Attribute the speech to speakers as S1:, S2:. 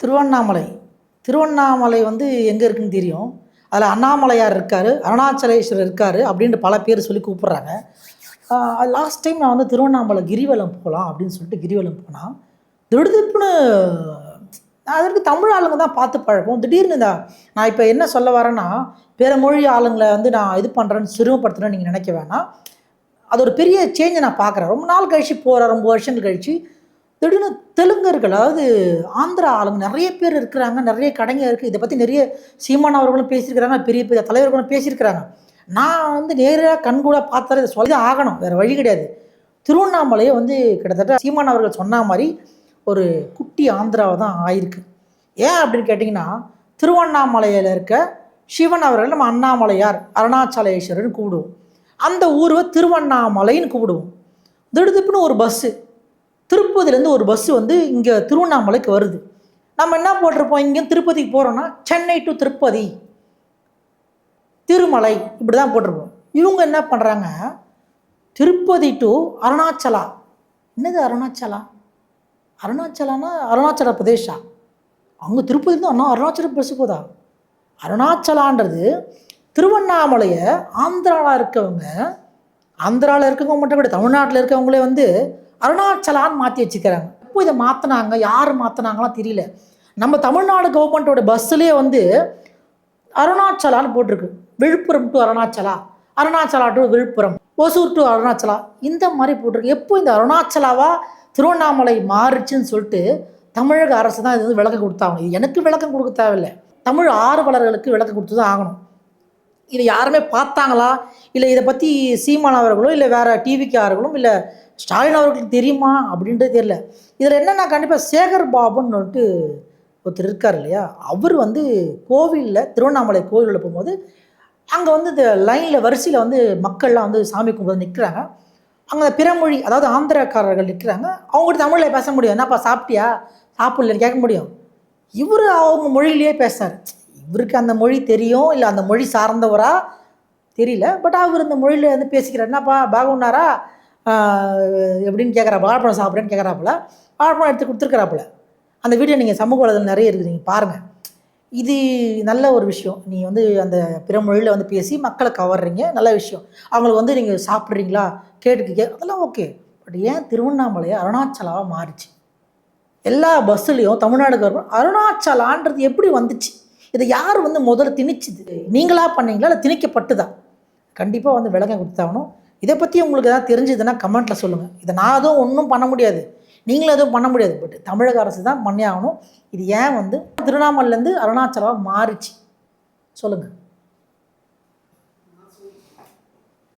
S1: திருவண்ணாமலை. திருவண்ணாமலை வந்து எங்கே இருக்குன்னு தெரியும். அதில் அண்ணாமலையார் இருக்கார் அருணாச்சலேஸ்வரர் இருக்கார் அப்படின்ட்டு பல பேர் சொல்லி கூப்பிட்றாங்க. லாஸ்ட் டைம் நான் வந்து திருவண்ணாமலை கிரிவலம் போகலாம் அப்படின்னு சொல்லிட்டு கிரிவலம் போனால் திடுதிப்புன்னு அதற்கு தமிழ் ஆளுங்க தான் பார்த்து பழப்போம் திடீர்னு இந்த நான் இப்போ என்ன சொல்ல வரேன்னா பிற மொழி ஆளுங்களை வந்து நான் இது பண்ணுறேன்னு சிறுமப்படுத்துகிறேன்னு நீங்கள் நினைக்க வேணாம். அது ஒரு பெரிய சேஞ்சை நான் பார்க்குறேன். ரொம்ப நாள் கழிச்சு போகிறேன் ரொம்ப வருஷங்கள் கழிச்சு திடீர்னு தெலுங்கர்கள் அதாவது ஆந்திரா ஆளுங்க நிறைய பேர் இருக்கிறாங்க நிறைய கடைங்க இருக்குது இதை பற்றி நிறைய சீமான் அவர்களும் பேசியிருக்கிறாங்க பெரிய பெரிய தலைவர்களும் பேசியிருக்கிறாங்க. நான் வந்து நேராக கண்கூட பார்த்தாலே இதை சொல்லி தான் ஆகணும். வேறு வழி கிடையாது. திருவண்ணாமலையை வந்து கிட்டத்தட்ட சீமான் அவர்கள் சொன்ன மாதிரி ஒரு குட்டி ஆந்திராவை தான் ஆயிருக்கு. ஏன் அப்படின்னு கேட்டிங்கன்னா திருவண்ணாமலையில் இருக்க சிவன் அவர்கள் நம்ம அண்ணாமலையார் அருணாச்சலேஸ்வரர்னு கூப்பிடுவோம். அந்த ஊர்வை திருவண்ணாமலைன்னு கூப்பிடுவோம். திடுதிப்புன்னு ஒரு பஸ்ஸு திருப்பதிலேருந்து ஒரு பஸ்ஸு வந்து இங்கே திருவண்ணாமலைக்கு வருது. நம்ம என்ன போட்டிருப்போம்? இங்கே திருப்பதிக்கு போகிறோன்னா சென்னை டு திருப்பதி திருமலை இப்படி தான் போட்டிருப்போம். இவங்க என்ன பண்ணுறாங்க திருப்பதி டு அருணாச்சலா. என்னது அருணாச்சலா? அருணாச்சலானா அருணாச்சல பிரதேஷா? அங்கே திருப்பதிலேருந்து அண்ணா அருணாச்சல பஸ்ஸு போதா? அருணாச்சலான்றது திருவண்ணாமலையை ஆந்திராவில் இருக்கவங்க ஆந்திராவில் இருக்கவங்க மட்டும் கூட தமிழ்நாட்டில் இருக்கவங்களே வந்து அருணாச்சலான்னு மாற்றி வச்சுக்கிறாங்க. இப்போ இதை மாற்றினாங்க யார் மாற்றினாங்களாம் தெரியல. நம்ம தமிழ்நாடு கவர்மெண்ட்டோட பஸ்ஸுலேயே வந்து அருணாச்சலான்னு போட்டிருக்கு. Villupuram to Arunachala? Arunachala to Villupuram. Hosur to Arunachala? இந்த மாதிரி போட்டிருக்கு. எப்போ இந்த அருணாச்சலாவா திருவண்ணாமலை மாறுச்சுன்னு சொல்லிட்டு தமிழக அரசு தான் இது வந்து விளக்கம் கொடுத்தாங்க. இது எனக்கு விளக்கம் கொடுக்க தேவையில்லை. தமிழ் ஆர்வலர்களுக்கு விளக்கம் கொடுத்து தான் ஆகணும். இதை யாருமே பார்த்தாங்களா? இல்லை இதை பற்றி சீமான் அவர்களோ இல்லை வேறு டிவிக்காரர்களும் இல்லை ஸ்டாலின் அவர்களுக்கு தெரியுமா அப்படின்றது தெரியல. இதில் என்னென்னா கண்டிப்பாக சேகர் பாபுன்னு வந்துட்டு ஒருத்தர் இருக்கார் இல்லையா? அவர் வந்து கோவிலில் திருவண்ணாமலை கோவிலில் போகும்போது அங்கே வந்து இந்த லைனில் வரிசையில் வந்து மக்கள்லாம் வந்து சாமி கும்பிட்டு நிற்கிறாங்க அங்கே பிறமொழி அதாவது ஆந்திராக்காரர்கள் நிற்கிறாங்க அவங்ககிட்ட தமிழில் பேச முடியும். என்னப்பா சாப்பிட்டியா? சாப்பிடலன்னு கேட்க முடியும். இவர் அவங்க மொழியிலேயே பேசுகிறார் இவருக்கு அந்த மொழி தெரியும் இல்லை அந்த மொழி சார்ந்தவரா? தெரியல. பட் அவர் இந்த மொழியில் வந்து பேசிக்கிறார். என்னப்பா பாகுனாரா? எப்படின்னு கேட்குறா வாழைப்பழம் சாப்பிட்றேன்னு கேட்குறாப்புல வாழைப்பழம் எடுத்து கொடுத்துருக்குறாப்புல. அந்த வீடியோ நீங்கள் சமூக வலைதளம் நிறைய இருக்குது. நீங்கள் பாருங்கள் இது நல்ல ஒரு விஷயம். நீ வந்து அந்த பிற மொழியில் வந்து பேசி மக்களை கவர்றீங்க. நல்ல விஷயம். அவங்களுக்கு வந்து நீங்கள் சாப்பிட்றீங்களா? கேட்டுக்கு கே அதெல்லாம் ஓகே பட் ஏன் திருவண்ணாமலையை அருணாச்சலாவாக மாறிச்சு? எல்லா பஸ்ஸுலேயும் தமிழ்நாடு கவர்மெண்ட் அருணாச்சலான்றது எப்படி வந்துச்சு? இதை யார் வந்து முதல்ல திணிச்சுது? நீங்களா பண்ணீங்களா? இல்லை திணிக்கப்பட்டுதா? கண்டிப்பாக வந்து விளக்கம் கொடுத்தாகணும். இதை பற்றி உங்களுக்கு எதாவது தெரிஞ்சதுன்னா கமெண்ட்டில் சொல்லுங்கள் இதை நான் எதுவும் ஒன்றும் பண்ண முடியாது. நீங்களும் எதுவும் பண்ண முடியாது. பட் தமிழக அரசு தான் பண்ணி ஆகணும் இது ஏன் வந்து திருவண்ணாமலைலேருந்து அருணாச்சலமாக மாறிச்சு? சொல்லுங்கள்